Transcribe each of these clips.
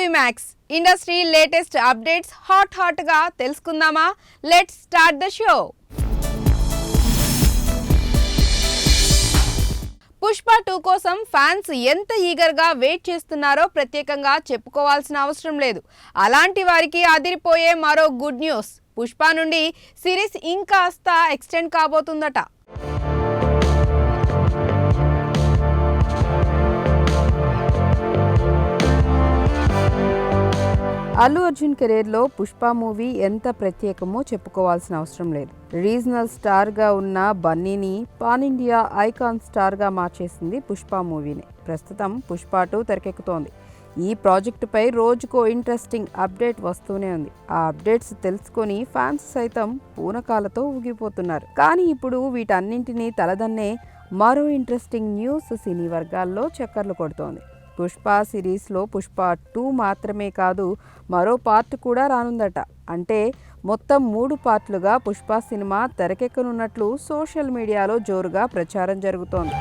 Movie max. Industry latest updates hot హాట్గా తెలుసుకుందామా? Let's start the show. Pushpa two కోసం fans ఎంత ఈగర్గా వెయిట్ చేస్తున్నారో ప్రత్యేకంగా చెప్పుకోవాల్సిన అవసరం లేదు. అలాంటి వారికి అదిరిపోయే మరో గుడ్ న్యూస్. పుష్ప నుండి సిరీస్ ఇంకాస్త ఎక్స్టెండ్ కాబోతుందట. అల్లు అర్జున్ కెరీర్లో పుష్ప మూవీ ఎంత ప్రత్యేకమో చెప్పుకోవాల్సిన అవసరం లేదు. రీజనల్ స్టార్గా ఉన్న బన్నీని పాన్ ఇండియా ఐకాన్ స్టార్గా మార్చేసింది పుష్ప మూవీని. ప్రస్తుతం పుష్ప టూ తెరకెక్కుతోంది. ఈ ప్రాజెక్టుపై రోజుకో ఇంట్రెస్టింగ్ అప్డేట్ వస్తూనే ఉంది. ఆ అప్డేట్స్ తెలుసుకొని ఫ్యాన్స్ సైతం పూనకాలతో ఊగిపోతున్నారు. కానీ ఇప్పుడు వీటన్నింటినీ తలదన్నే మరో ఇంట్రెస్టింగ్ న్యూస్ సినీ వర్గాల్లో చక్కర్లు కొడుతోంది. పుష్ప సిరీస్లో పుష్ప టూ మాత్రమే కాదు మరో పార్ట్ కూడా రానుందట. అంటే మొత్తం మూడు పార్ట్లుగా పుష్ప సినిమా తెరకెక్కనున్నట్లు సోషల్ మీడియాలో జోరుగా ప్రచారం జరుగుతోంది.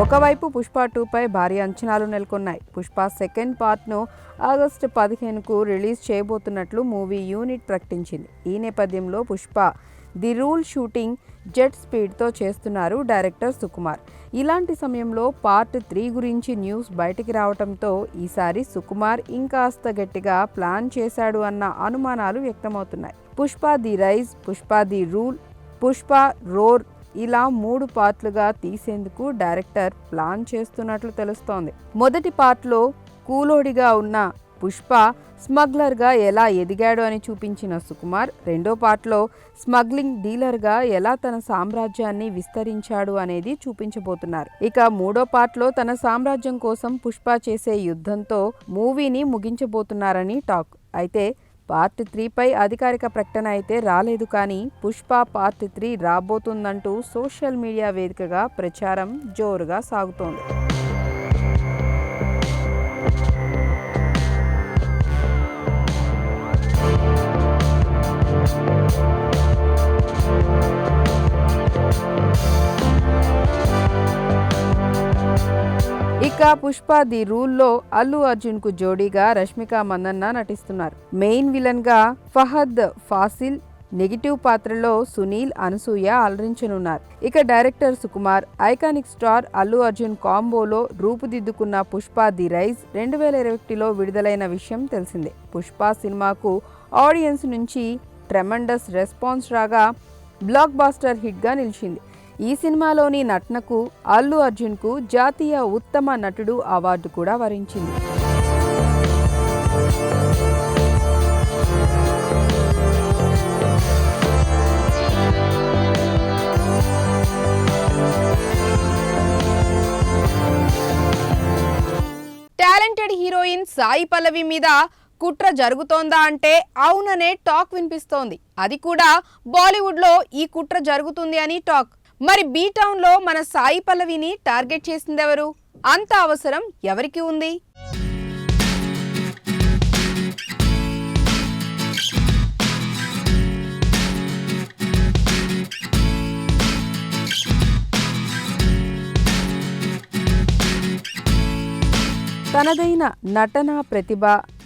ఒకవైపు పుష్ప టూపై భారీ అంచనాలు నెలకొన్నాయి. పుష్ప సెకండ్ పార్ట్ను ఆగస్టు పదిహేనుకు రిలీజ్ చేయబోతున్నట్లు మూవీ యూనిట్ ప్రకటించింది. ఈ నేపథ్యంలో Pushpa the rule shooting jet స్పీడ్తో చేస్తున్నారు డైరెక్టర్ సుకుమార్. ఇలాంటి సమయంలో పార్ట్ త్రీ గురించి న్యూస్ బయటికి రావడంతో ఈసారి సుకుమార్ ఇంకాస్త గట్టిగా ప్లాన్ చేశాడు అన్న అనుమానాలు వ్యక్తమవుతున్నాయి. Pushpa the rise Pushpa the rule Pushpa roar ఇలా మూడు పార్ట్లుగా తీసేందుకు డైరెక్టర్ ప్లాన్ చేస్తున్నట్లు తెలుస్తోంది. మొదటి పార్ట్లో కూలోడిగా ఉన్న పుష్ప స్మగ్లర్గా ఎలా ఎదిగాడు అని చూపించిన సుకుమార్ రెండో పార్ట్లో స్మగ్లింగ్ డీలర్గా ఎలా తన సామ్రాజ్యాన్ని విస్తరించాడు అనేది చూపించబోతున్నారు. ఇక మూడో పార్ట్లో తన సామ్రాజ్యం కోసం పుష్ప చేసే యుద్ధంతో మూవీని ముగించబోతున్నారని టాక్. అయితే పార్ట్ త్రీపై అధికారిక ప్రకటన అయితే రాలేదు కానీ పుష్ప పార్ట్ త్రీ రాబోతుందంటూ సోషల్ మీడియా వేదికగా ప్రచారం జోరుగా సాగుతోంది. ఇక పుష్ప ది రూల్లో అల్లు అర్జున్కు జోడీగా రష్మిక మందన్న నటిస్తున్నారు. మెయిన్ విలన్గా ఫహద్ ఫాసిల్ నెగిటివ్ పాత్రలో సునీల్ అనసూయ అలరించనున్నారు. ఇక director Sukumar iconic star Allu Arjun కాంబోలో రూపుదిద్దుకున్న పుష్ప ది రైజ్ రెండు వేల ఇరవై ఒకటిలో విడుదలైన విషయం తెలిసిందే. పుష్ప సినిమాకు ఆడియన్స్ నుంచి ట్రెమండస్ రెస్పాన్స్ రాగా బ్లాక్ బాస్టర్ హిట్గా నిలిచింది. ఈ సినిమాలోని నటనకు అల్లు అర్జున్కు జాతీయ ఉత్తమ నటుడు అవార్డు కూడా వరించింది. టాలెంటెడ్ హీరోయిన్ సాయి పల్లవి మీద కుట్ర జరుగుతోందా అంటే అవుననే టాక్ వినిపిస్తోంది. అది కూడా బాలీవుడ్లో ఈ కుట్ర జరుగుతుంది అని టాక్. మరి బీ టౌన్లో మన సాయి పల్లవిని టార్గెట్ చేసిందెవరు? అంత అవసరం ఎవరికి ఉంది? తనదైన నటన ప్రతిభ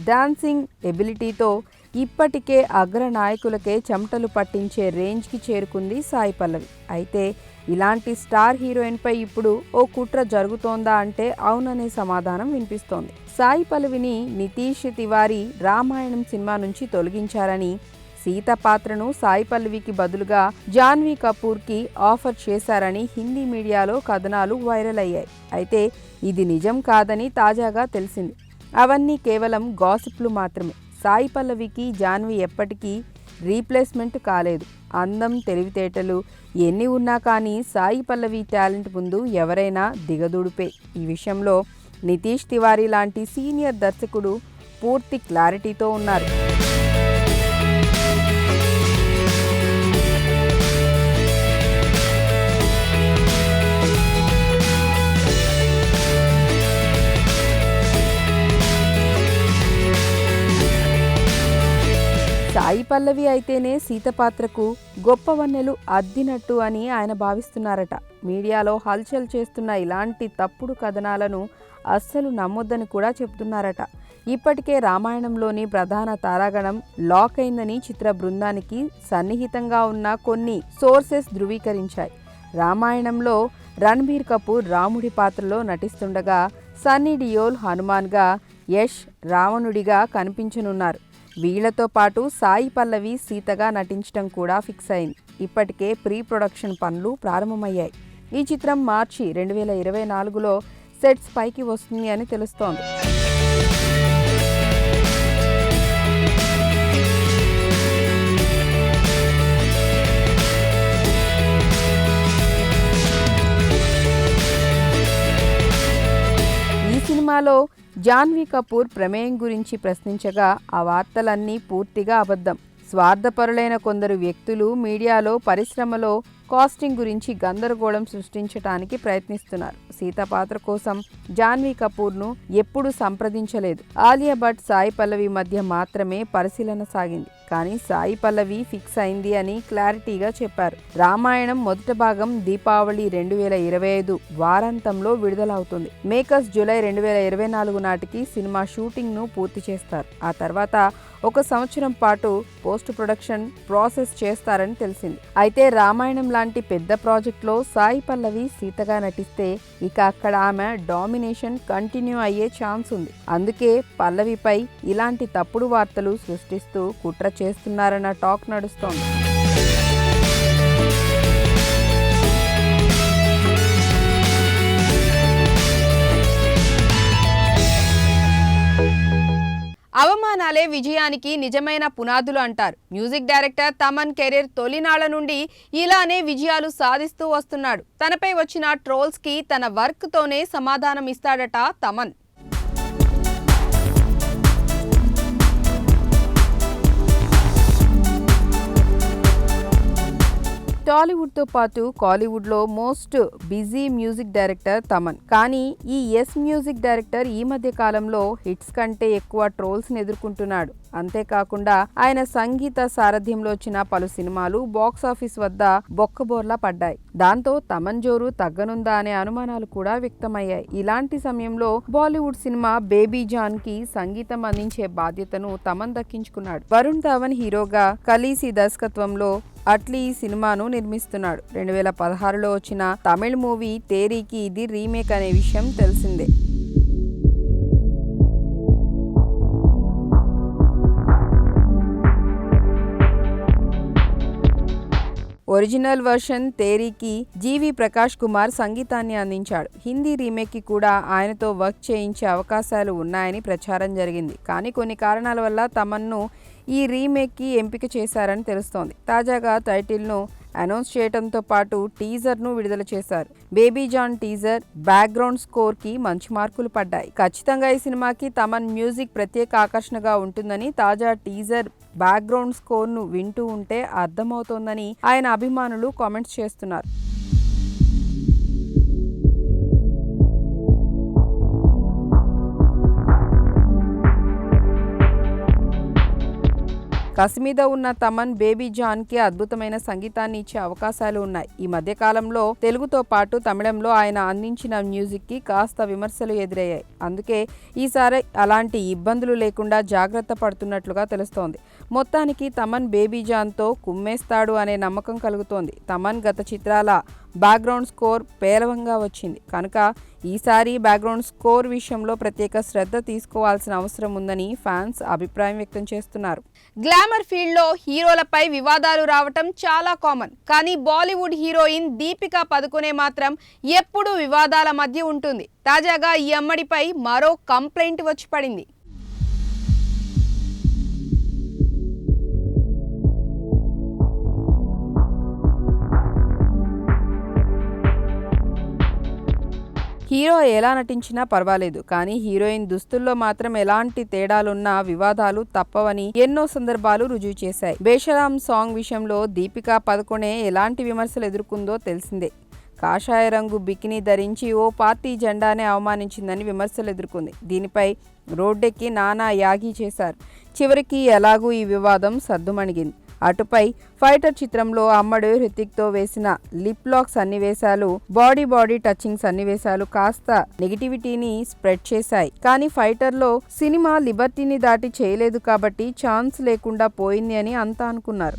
డాన్సింగ్ ఎబిలిటీతో ఇప్పటికే అగ్రనాయకులకే చెమటలు పట్టించే రేంజ్కి చేరుకుంది సాయి పల్లవి. అయితే ఇలాంటి స్టార్ హీరోయిన్పై ఇప్పుడు ఓ కుట్ర జరుగుతోందా అంటే అవుననే సమాధానం వినిపిస్తోంది. సాయి పల్లవిని నితీష్ తివారీ రామాయణం సినిమా నుంచి తొలగించారని సీత పాత్రను సాయి పల్లవికి బదులుగా జాన్వీ కపూర్కి ఆఫర్ చేశారని హిందీ మీడియాలో కథనాలు వైరల్ అయ్యాయి. అయితే ఇది నిజం కాదని తాజాగా తెలిసింది. అవన్నీ కేవలం గాసిప్లు మాత్రమే. సాయి పల్లవికి జాన్వి ఎప్పటికీ రీప్లేస్మెంట్ కాలేదు. అందం తెలివితేటలు ఎన్ని ఉన్నా కానీ సాయి పల్లవి టాలెంట్ ముందు ఎవరైనా దిగదుడిపే. ఈ విషయంలో నితీష్ తివారీ లాంటి సీనియర్ దర్శకుడు పూర్తి క్లారిటీతో ఉన్నారు. పల్లవి అయితేనే సీత పాత్రకు గొప్ప వన్నెలు అద్దినట్టు అని ఆయన భావిస్తున్నారట. మీడియాలో హల్చల్ చేస్తున్న ఇలాంటి తప్పుడు కథనాలను అస్సలు నమ్మొద్దని కూడా చెప్తున్నారట. ఇప్పటికే రామాయణంలోని ప్రధాన తారాగణం లాక్ అయిందని చిత్ర బృందానికి సన్నిహితంగా ఉన్న కొన్ని సోర్సెస్ ధృవీకరించాయి. రామాయణంలో రణబీర్ కపూర్ రాముడి పాత్రలో నటిస్తుండగా సన్నీ డియోల్ హనుమాన్గా యష్ రావణుడిగా కనిపించనున్నారు. వీళ్ళతో పాటు సాయి పల్లవి సీతగా నటించడం కూడా ఫిక్స్ అయింది. ఇప్పటికే ప్రీ ప్రొడక్షన్ పనులు ప్రారంభమయ్యాయి. ఈ చిత్రం మార్చి రెండు వేల ఇరవై నాలుగులో సెట్స్ పైకి వస్తుంది అని తెలుస్తోంది. ఈ సినిమాలో జాన్వీ కపూర్ ప్రమేయం గురించి ప్రశ్నించగా ఆ వార్తలన్నీ పూర్తిగా అబద్ధం. స్వార్థపరులైన కొందరు వ్యక్తులు మీడియాలో పరిశ్రమలో కాస్టింగ్ గురించి గందరగోళం సృష్టించడానికి ప్రయత్నిస్తున్నారు. సీత పాత్ర కోసం జాన్వీ కపూర్ను ఎప్పుడూ సంప్రదించలేదు. ఆలియా భట్ సాయి పల్లవి మధ్య మాత్రమే పరిశీలన సాగింది. కానీ సాయి పల్లవి ఫిక్స్ అయింది అని క్లారిటీగా చెప్పారు. రామాయణం మొదటి భాగం దీపావళి రెండు వేల ఇరవై ఐదు వారాంతంలో విడుదలవుతుంది. మేకర్స్ జూలై రెండు వేల ఇరవై నాలుగు నాటికి సినిమా షూటింగ్ను పూర్తి చేస్తారు. ఆ తర్వాత ఒక సంవత్సరం పాటు పోస్ట్ ప్రొడక్షన్ ప్రాసెస్ చేస్తారని తెలిసింది. అయితే రామాయణం లాంటి పెద్ద ప్రాజెక్ట్లో సాయి పల్లవి సీతగా నటిస్తే ఇక అక్కడ ఆమె డామినేషన్ కంటిన్యూ అయ్యే ఛాన్స్ ఉంది. అందుకే పల్లవిపై ఇలాంటి తప్పుడు వార్తలు సృష్టిస్తూ కుట్ర చేస్తున్నారన్న టాక్ నడుస్తోంది. ప్రయత్నాలే విజయానికి నిజమైన పునాదులు అంటారు. మ్యూజిక్ డైరెక్టర్ తమన్ కెరీర్ తొలినాళ్ళ నుండి ఇలానే విజయాలు సాధిస్తూ వస్తున్నాడు. తనపై వచ్చిన ట్రోల్స్కి తన వర్క్ తోనే సమాధానం ఇస్తాడట తమన్. టాలీవుడ్తో పాటు కాలీవుడ్లో most busy music director Thaman. కానీ ఈ ఎస్ మ్యూజిక్ డైరెక్టర్ ఈ మధ్య కాలంలో హిట్స్ కంటే ఎక్కువ ట్రోల్స్ని ఎదుర్కొంటున్నాడు. అంతేకాకుండా ఆయన సంగీత సారథ్యంలో వచ్చిన పలు సినిమాలు బాక్స్ ఆఫీస్ వద్ద బొక్కబోర్లా పడ్డాయి. దాంతో తమన్ జోరు తగ్గనుందా అనే అనుమానాలు కూడా వ్యక్తమయ్యాయి. ఇలాంటి సమయంలో బాలీవుడ్ సినిమా బేబీ జాన్కి సంగీతం అందించే బాధ్యతను తమన్ దక్కించుకున్నాడు. వరుణ్ ధవన్ హీరోగా కలీసి దర్శకత్వంలో అట్లీ ఈ సినిమాను నిర్మిస్తున్నాడు. రెండు వేల పదహారులో వచ్చిన తమిళ్ మూవీ తేరీకి ఇది రీమేక్ అనే విషయం తెలిసిందే. ఒరిజినల్ వర్షన్ తేరీకి జీవి ప్రకాష్ కుమార్ సంగీతాన్ని అందించాడు. హిందీ రీమేక్కి కూడా ఆయనతో వర్క్ చేయించే అవకాశాలు ఉన్నాయని ప్రచారం జరిగింది. కానీ కొన్ని కారణాల వల్ల తమన్ను ఈ రీమేక్కి ఎంపిక చేశారని తెలుస్తోంది. తాజాగా టైటిల్ను అనౌన్స్ చేయడంతో పాటు టీజర్ను విడుదల చేశారు. బేబీ జాన్ టీజర్ బ్యాక్గ్రౌండ్ స్కోర్కి మంచి మార్కులు పడ్డాయి. ఖచ్చితంగా ఈ సినిమాకి తమన్ మ్యూజిక్ ప్రత్యేక ఆకర్షణగా ఉంటుందని తాజా టీజర్ బ్యాక్గ్రౌండ్ స్కోర్ను వింటూ ఉంటే అర్థమవుతోందని ఆయన అభిమానులు కామెంట్స్ చేస్తున్నారు. కశ్మీద ఉన్న తమన్ బేబీ జాన్కి అద్భుతమైన సంగీతాన్ని ఇచ్చే అవకాశాలు ఉన్నాయి. ఈ మధ్య కాలంలో తెలుగుతో పాటు తమిళంలో ఆయన అందించిన మ్యూజిక్కి కాస్త విమర్శలు ఎదురయ్యాయి. అందుకే ఈసారి అలాంటి ఇబ్బందులు లేకుండా జాగ్రత్త పడుతున్నట్లుగా తెలుస్తోంది. మొత్తానికి తమన్ బేబీ జాన్తో కుమ్మేస్తాడు అనే నమ్మకం కలుగుతోంది. తమన్ గత చిత్రాల బ్యాక్గ్రౌండ్ స్కోర్ పేలవంగా వచ్చింది. కనుక ఈసారి బ్యాక్గ్రౌండ్ స్కోర్ విషయంలో ప్రత్యేక శ్రద్ధ తీసుకోవాల్సిన అవసరం ఉందని ఫ్యాన్స్ అభిప్రాయం వ్యక్తం చేస్తున్నారు. గ్లామర్ ఫీల్డ్లో హీరోలపై వివాదాలు రావటం చాలా కామన్. కానీ బాలీవుడ్ హీరోయిన్ దీపికా పదుకునే మాత్రం ఎప్పుడూ వివాదాల మధ్య ఉంటుంది. తాజాగా ఈ అమ్మడిపై మరో కంప్లైంట్ వచ్చి పడింది. హీరో ఎలా నటించినా పర్వాలేదు కానీ హీరోయిన్ దుస్తుల్లో మాత్రం ఎలాంటి తేడాలున్నా వివాదాలు తప్పవని ఎన్నో సందర్భాలు రుజువు చేశాయి. బేషరామ్ సాంగ్ విషయంలో దీపికా పదకొనే ఎలాంటి విమర్శలు ఎదుర్కొందో తెలిసిందే. కాషాయ రంగు బికినీ ధరించి ఓ పార్టీ జెండానే అవమానించిందని విమర్శలు ఎదుర్కొంది. దీనిపై రోడ్డెక్కి నానా యాగి చేశారు. చివరికి ఎలాగూ ఈ వివాదం సద్దుమణిగింది అటుపై ఫైటర్ చిత్రంలో అమ్మడు హృతిక్తో వేసిన లిప్ లాక్ సన్నివేశాలు బాడీ బాడీ టచింగ్ సన్నివేశాలు కాస్త నెగిటివిటీని స్ప్రెడ్ చేశాయి. కానీ ఫైటర్లో సినిమా లిబర్టీని దాటి చేయలేదు కాబట్టి ఛాన్స్ లేకుండా పోయింది అని అంతా అనుకున్నారు.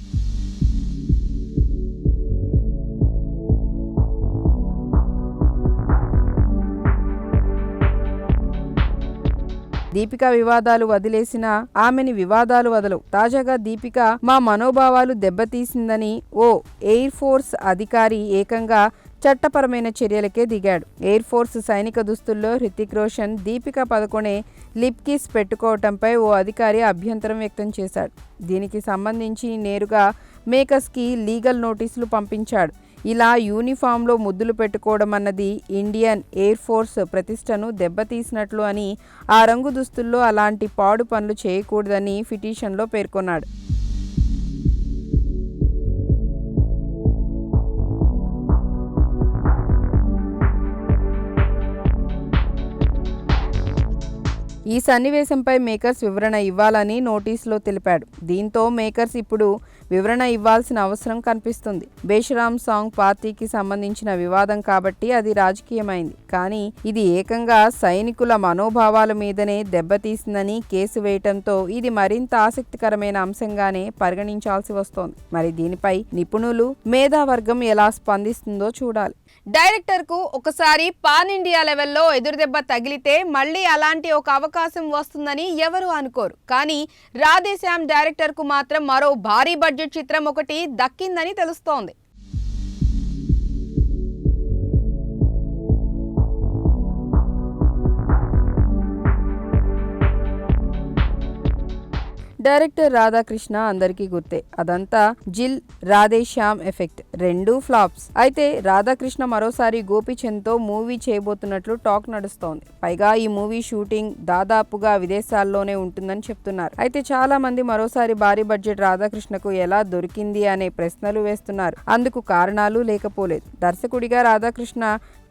దీపిక వివాదాలు వదిలేసిన ఆమెని వివాదాలు వదలవు. తాజాగా దీపిక మా మనోభావాలు దెబ్బతీసిందని ఓ ఎయిర్ ఫోర్స్ అధికారి ఏకంగా చట్టపరమైన చర్యలకే దిగాడు. ఎయిర్ ఫోర్స్ సైనిక దుస్తుల్లో హృతిక్ రోషన్ దీపిక పదకొనే లిప్ కిస్ పెట్టుకోవటంపై ఓ అధికారి అభ్యంతరం వ్యక్తం చేశాడు. దీనికి సంబంధించి నేరుగా మేకర్స్కి లీగల్ నోటీసులు పంపించాడు. ఇలా యూనిఫామ్లో ముద్దులు పెట్టుకోవడం అన్నది ఇండియన్ ఎయిర్ ఫోర్స్ ప్రతిష్టను దెబ్బతీసినట్లు అని ఆ రంగు దుస్తుల్లో అలాంటి పాడు పనులు చేయకూడదని పిటిషన్లో పేర్కొన్నాడు. ఈ సన్నివేశంపై మేకర్స్ వివరణ ఇవ్వాలని నోటీసులో తెలిపాడు. దీంతో మేకర్స్ ఇప్పుడు వివరణ ఇవ్వాల్సిన అవసరం కనిపిస్తుంది. బేషరామ్ సాంగ్ పార్టీకి సంబంధించిన వివాదం కాబట్టి అది రాజకీయమైంది. కానీ ఇది ఏకంగా సైనికుల మనోభావాల మీదనే దెబ్బతీసిందని కేసు వేయటంతో ఇది మరింత ఆసక్తికరమైన అంశంగానే పరిగణించాల్సి వస్తోంది. మరి దీనిపై నిపుణులు మేధావర్గం ఎలా స్పందిస్తుందో చూడాలి. డైరెక్టర్కు ఒకసారి పాన్ ఇండియా లెవెల్లో ఎదురుదెబ్బ తగిలితే మళ్ళీ అలాంటి ఒక అవకాశం వస్తుందని ఎవరు అనుకోరు. కానీ రాధేశ్యామ్ డైరెక్టర్కు మాత్రం మరో భారీ బడ్జెట్ చిత్రం ఒకటి దక్కిందని తెలుస్తోంది. డైరెక్టర్ రాధాకృష్ణ అందరికీ గుర్తే. అదంతా జిల్ రాధేశ్యామ్ ఎఫెక్ట్. రెండు ఫ్లాప్స్. అయితే రాధాకృష్ణ మరోసారి గోపిచంద్తో మూవీ చేయబోతున్నట్లు టాక్ నడుస్తోంది. పైగా ఈ మూవీ షూటింగ్ దాదాపుగా విదేశాల్లోనే ఉంటుందని చెప్తున్నారు. అయితే చాలా మంది మరోసారి భారీ బడ్జెట్ రాధాకృష్ణకు ఎలా దొరికింది అనే ప్రశ్నలు వేస్తున్నారు. అందుకు కారణాలు లేకపోలేదు. దర్శకుడిగా రాధాకృష్ణ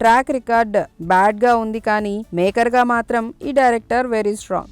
ట్రాక్ రికార్డ్ బ్యాడ్గా ఉంది కానీ మేకర్గా మాత్రం ఈ డైరెక్టర్ వెరీ స్ట్రాంగ్.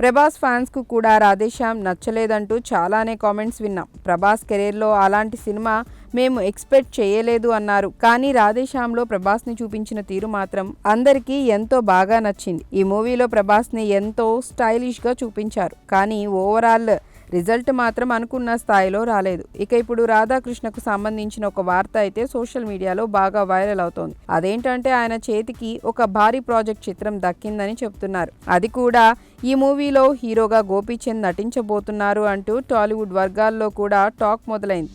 ప్రభాస్ ఫ్యాన్స్కు కూడా రాధేశ్యామ్ నచ్చలేదంటూ చాలానే కామెంట్స్ విన్నాం. ప్రభాస్ కెరీర్లో అలాంటి సినిమా మేము ఎక్స్పెక్ట్ చేయలేదు అన్నారు. కానీ రాధేశ్యామ్లో ప్రభాస్ని చూపించిన తీరు మాత్రం అందరికీ ఎంతో బాగా నచ్చింది. ఈ మూవీలో ప్రభాస్ని ఎంతో స్టైలిష్గా చూపించారు. కానీ ఓవరాల్ రిజల్ట్ మాత్రం అనుకున్న స్థాయిలో రాలేదు. ఇక ఇప్పుడు రాధాకృష్ణకు సంబంధించిన ఒక వార్త అయితే సోషల్ మీడియాలో బాగా వైరల్ అవుతోంది. అదేంటంటే ఆయన చేతికి ఒక భారీ ప్రాజెక్ట్ చిత్రం దక్కిందని చెప్తున్నారు. అది కూడా ఈ మూవీలో హీరోగా గోపీచంద్ నటించబోతున్నారు అంటూ టాలీవుడ్ వర్గాల్లో కూడా టాక్ మొదలైంది.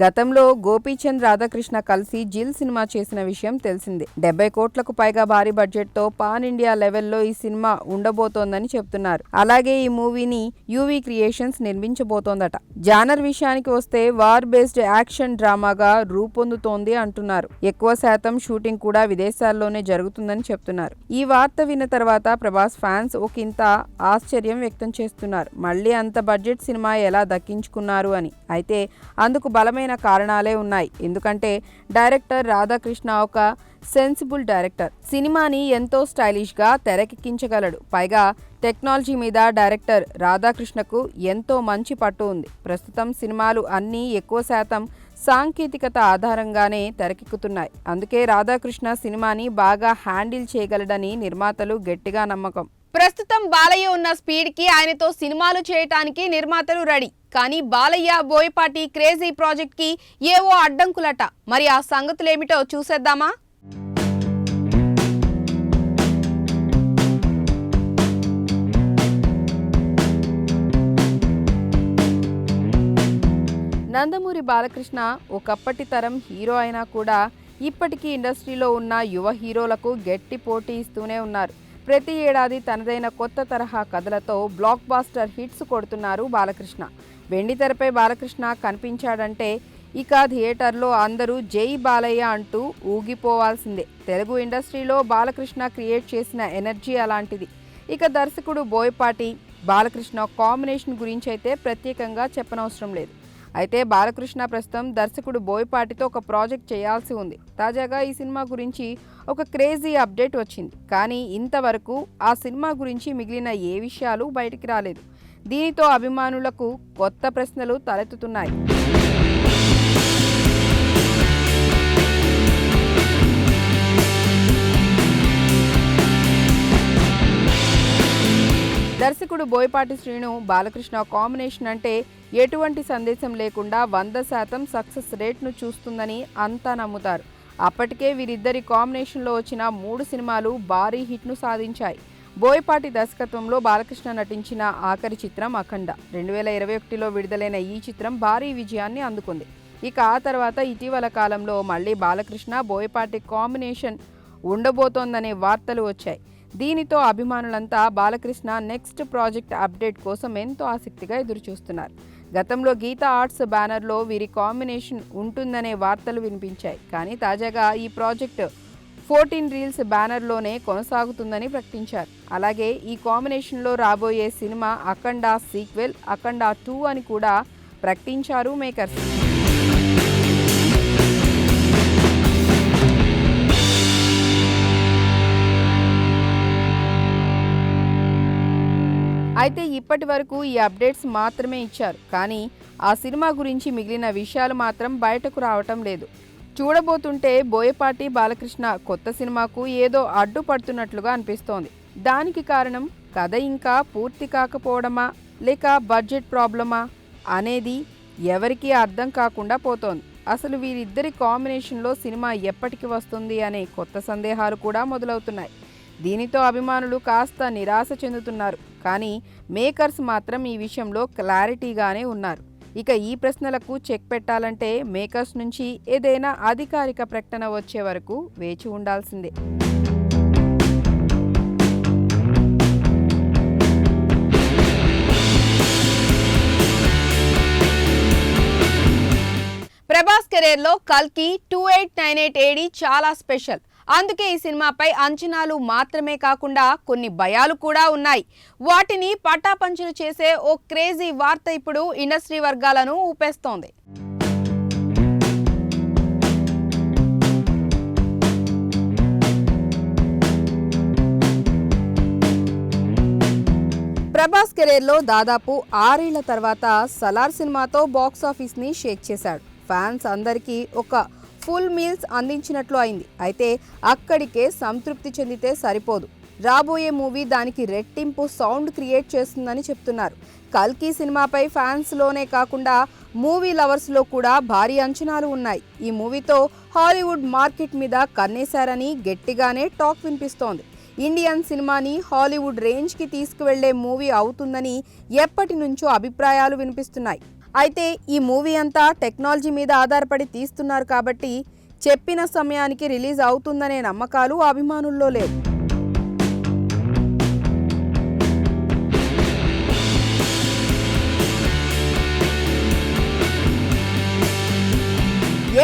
గతంలో గోపీచంద్ రాధాకృష్ణ కలిసి జిల్ సినిమా చేసిన విషయం తెలిసిందే. డెబ్బై కోట్లకు పైగా భారీ బడ్జెట్తో పాన్ ఇండియా లెవెల్లో ఈ సినిమా ఉండబోతోందని చెప్తున్నారు. అలాగే ఈ మూవీని యూవీ క్రియేషన్స్ నిర్మించబోతోందట. జానర్ విషయానికి వస్తే వార్ బేస్డ్ యాక్షన్ డ్రామాగా రూపొందుతోంది అంటున్నారు. ఎక్కువ శాతం షూటింగ్ కూడా విదేశాల్లోనే జరుగుతుందని చెప్తున్నారు. ఈ వార్త విన్న తర్వాత ప్రభాస్ ఫ్యాన్స్ ఒకంత ఆశ్చర్యం వ్యక్తం చేస్తున్నారు. మళ్ళీ అంత బడ్జెట్ సినిమా ఎలా దక్కించుకున్నారు అని. అయితే అందుకు బలమైన కారణాలే ఉన్నాయి. ఎందుకంటే డైరెక్టర్ రాధాకృష్ణ ఒక సెన్సిబుల్ డైరెక్టర్. సినిమాని ఎంతో స్టైలిష్గా తెరకెక్కించగలడు. పైగా టెక్నాలజీ మీద డైరెక్టర్ రాధాకృష్ణకు ఎంతో మంచి పట్టు ఉంది. ప్రస్తుతం సినిమాలు అన్నీ ఎక్కువ శాతం సాంకేతికత ఆధారంగానే తెరకెక్కుతున్నాయి. అందుకే రాధాకృష్ణ సినిమాని బాగా హ్యాండిల్ చేయగలడని నిర్మాతలు గట్టిగా నమ్మకం. ప్రస్తుతం బాలయ్య ఉన్న స్పీడ్కి ఆయనతో సినిమాలు చేయటానికి నిర్మాతలు రెడీ. కానీ బాలయ్య బోయపాటి క్రేజీ ప్రాజెక్ట్కి ఏవో అడ్డంకులట. మరి ఆ సంగతులేమిటో చూసేద్దామా? నందమూరి బాలకృష్ణ ఒకప్పటి తరం హీరో అయినా కూడా ఇప్పటికీ ఇండస్ట్రీలో ఉన్న యువ హీరోలకు గట్టి పోటీ ఇస్తూనే ఉన్నారు. ప్రతి ఏడాది తనదైన కొత్త తరహా కథలతో బ్లాక్ బాస్టర్ హిట్స్ కొడుతున్నారు బాలకృష్ణ. వెండి తెరపై బాలకృష్ణ కనిపించాడంటే ఇక థియేటర్లో అందరూ జై బాలయ్య అంటూ ఊగిపోవాల్సిందే. తెలుగు ఇండస్ట్రీలో బాలకృష్ణ క్రియేట్ చేసిన ఎనర్జీ అలాంటిది. ఇక దర్శకుడు బోయపాటి బాలకృష్ణ కాంబినేషన్ గురించి అయితే ప్రత్యేకంగా చెప్పనవసరం లేదు. అయితే బాలకృష్ణ ప్రస్తుతం దర్శకుడు బోయపాటితో ఒక ప్రాజెక్ట్ చేయాల్సి ఉంది. తాజాగా ఈ సినిమా గురించి ఒక క్రేజీ అప్డేట్ వచ్చింది. కానీ ఇంతవరకు ఆ సినిమా గురించి మిగిలిన ఏ విషయాలు బయటికి రాలేదు. దీనితో అభిమానులకు కొత్త ప్రశ్నలు తలెత్తుతున్నాయి. దర్శకుడు బోయపాటి శ్రీను బాలకృష్ణ కాంబినేషన్ అంటే ఎటువంటి సందేశం లేకుండా వంద శాతం సక్సెస్ రేట్ను చూస్తుందని అంతా నమ్ముతారు. అప్పటికే వీరిద్దరి కాంబినేషన్లో వచ్చిన మూడు సినిమాలు భారీ హిట్ను సాధించాయి. బోయపాటి దర్శకత్వంలో బాలకృష్ణ నటించిన ఆఖరి చిత్రం అఖండ. రెండు వేల ఇరవై ఒకటిలో విడుదలైన ఈ చిత్రం భారీ విజయాన్ని అందుకుంది. ఇక ఆ తర్వాత ఇటీవల కాలంలో మళ్ళీ బాలకృష్ణ బోయపాటి కాంబినేషన్ ఉండబోతోందనే వార్తలు వచ్చాయి. దీనితో అభిమానులంతా బాలకృష్ణ నెక్స్ట్ ప్రాజెక్ట్ అప్డేట్ కోసం ఎంతో ఆసక్తిగా ఎదురుచూస్తున్నారు. గతంలో గీతా ఆర్ట్స్ బ్యానర్లో వీరి కాంబినేషన్ ఉంటుందనే వార్తలు వినిపించాయి. కానీ తాజాగా ఈ ప్రాజెక్ట్ ఫోర్టీన్ రీల్స్ బ్యానర్లోనే కొనసాగుతుందని ప్రకటించారు. అలాగే ఈ కాంబినేషన్లో రాబోయే సినిమా అఖండ సీక్వెల్ అఖండ టూ అని కూడా ప్రకటించారు మేకర్స్. అయితే ఇప్పటి వరకు ఈ అప్డేట్స్ మాత్రమే ఇచ్చారు. కానీ ఆ సినిమా గురించి మిగిలిన విషయాలు మాత్రం బయటకు రావటం లేదు. చూడబోతుంటే బోయపాటి బాలకృష్ణ కొత్త సినిమాకు ఏదో అడ్డుపడుతున్నట్లుగా అనిపిస్తోంది. దానికి కారణం కథ ఇంకా పూర్తి కాకపోవడమా? లేక బడ్జెట్ ప్రాబ్లమా? అనేది ఎవరికీ అర్థం కాకుండా పోతోంది. అసలు వీరిద్దరి కాంబినేషన్లో సినిమా ఎప్పటికి వస్తుంది అనే కొత్త సందేహాలు కూడా మొదలవుతున్నాయి. దీనితో అభిమానులు కాస్త నిరాశ చెందుతున్నారు. కానీ మేకర్స్ మాత్రం ఈ విషయంలో క్లారిటీగానే ఉన్నారు. ఇక ఈ ప్రశ్నలకు చెక్ పెట్టాలంటే మేకర్స్ నుంచి ఏదైనా అధికారిక ప్రకటన వచ్చే వరకు వేచి ఉండాల్సిందే. ప్రభాస్ కెరీర్లో కల్కి two eight nine eight AD చాలా స్పెషల్. అందుకే ఈ సినిమాపై అంచనాలు మాత్రమే కాకుండా కొన్ని భయాలు కూడా ఉన్నాయి. వాటిని పటాపంచులు చేసే ఓ క్రేజీ వార్త ఇప్పుడు ఇండస్ట్రీ వర్గాలను ఊపేస్తోంది. ప్రభాస్ కెరీర్లో దాదాపు ఆరేళ్ళ తర్వాత సలార్ సినిమాతో బాక్స్ ఆఫీస్ని షేక్ చేశాడు. ఫ్యాన్స్ అందరికీ ఒక ఫుల్ మీల్స్ అందించినట్లు అయింది. అయితే అక్కడికే సంతృప్తి చెందితే సరిపోదు. రాబోయే మూవీ దానికి రెట్టింపు సౌండ్ క్రియేట్ చేస్తుందని చెప్తున్నారు. కల్కి సినిమాపై ఫ్యాన్స్లోనే కాకుండా మూవీ లవర్స్లో కూడా భారీ అంచనాలు ఉన్నాయి. ఈ మూవీతో హాలీవుడ్ మార్కెట్ మీద కన్నేశారని గట్టిగానే టాక్ వినిపిస్తోంది. ఇండియన్ సినిమాని హాలీవుడ్ రేంజ్కి తీసుకువెళ్ళే మూవీ అవుతుందని ఎప్పటి నుంచో అభిప్రాయాలు వినిపిస్తున్నాయి. అయితే ఈ మూవీ అంతా టెక్నాలజీ మీద ఆధారపడి తీస్తున్నారు కాబట్టి చెప్పిన సమయానికి రిలీజ్ అవుతుందనే నమ్మకాలు అభిమానుల్లో లేవు.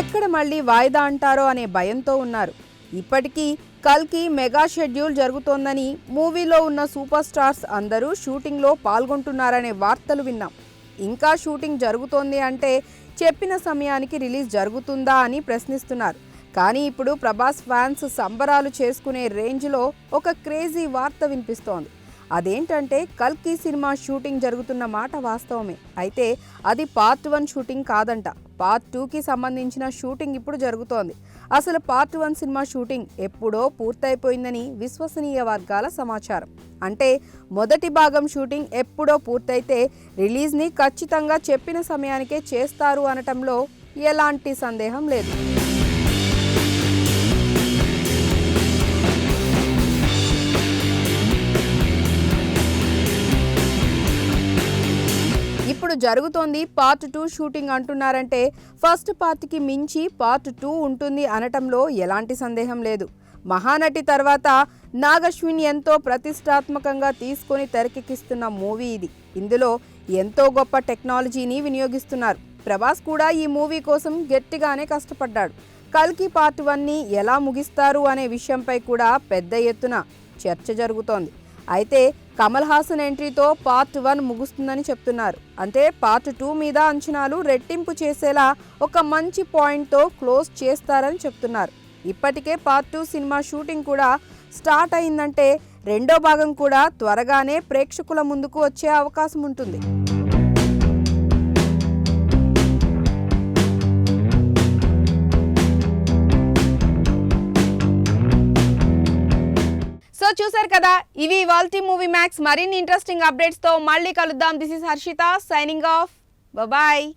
ఎక్కడ మళ్ళీ వాయిదా అంటారో అనే భయంతో ఉన్నారు. ఇప్పటికీ కల్కి మెగా షెడ్యూల్ జరుగుతోందని మూవీలో ఉన్న సూపర్ స్టార్స్ అందరూ షూటింగ్లో పాల్గొంటున్నారనే వార్తలు విన్నాం. ఇంకా షూటింగ్ జరుగుతోంది అంటే చెప్పిన సమయానికి రిలీజ్ జరుగుతుందా అని ప్రశ్నిస్తున్నారు. కానీ ఇప్పుడు ప్రభాస్ ఫ్యాన్స్ సంబరాలు చేసుకునే రేంజ్లో ఒక క్రేజీ వార్త వినిపిస్తోంది. అదేంటంటే కల్కి సినిమా షూటింగ్ జరుగుతున్న మాట వాస్తవమే. అయితే అది పార్ట్ వన్ షూటింగ్ కాదంట. పార్ట్ టూకి సంబంధించిన షూటింగ్ ఇప్పుడు జరుగుతోంది. అసలు పార్ట్ వన్ సినిమా షూటింగ్ ఎప్పుడో పూర్తయిపోయిందని విశ్వసనీయ వర్గాల సమాచారం. అంటే మొదటి భాగం షూటింగ్ ఎప్పుడో పూర్తయితే రిలీజ్ని ఖచ్చితంగా చెప్పిన సమయానికే చేస్తారు అనటంలో ఎలాంటి సందేహం లేదు. జరుగుతోంది. పార్ట్ టూ షూటింగ్ అంటున్నారంటే ఫస్ట్ పార్ట్కి మించి పార్ట్ టూ ఉంటుంది అనటంలో ఎలాంటి సందేహం లేదు. మహానటి తర్వాత నాగశ్విన్ ఎంతో ప్రతిష్టాత్మకంగా తీసుకొని తెరకెక్కిస్తున్న మూవీ ఇది. ఇందులో ఎంతో గొప్ప టెక్నాలజీని వినియోగిస్తున్నారు. ప్రభాస్ కూడా ఈ మూవీ కోసం గట్టిగానే కష్టపడ్డాడు. కల్కి పార్ట్ వన్ని ఎలా ముగిస్తారు అనే విషయంపై కూడా పెద్ద ఎత్తున చర్చ జరుగుతోంది. అయితే కమల్ హాసన్ ఎంట్రీతో పార్ట్ వన్ ముగుస్తుందని చెప్తున్నారు. అంటే పార్ట్ టూ మీద అంచనాలు రెట్టింపు చేసేలా ఒక మంచి పాయింట్తో క్లోజ్ చేస్తారని చెప్తున్నారు. ఇప్పటికే పార్ట్ టూ సినిమా షూటింగ్ కూడా స్టార్ట్ అయిందంటే రెండో భాగం కూడా త్వరగానే ప్రేక్షకుల ముందుకు వచ్చే అవకాశం ఉంటుంది. చూసారు కదా? ఇవి వాల్టీ మూవీ మ్యాక్స్. మరిన్ని ఇంట్రెస్టింగ్ అప్డేట్స్తో మళ్ళీ కలుద్దాం. This is Harshitha signing off bye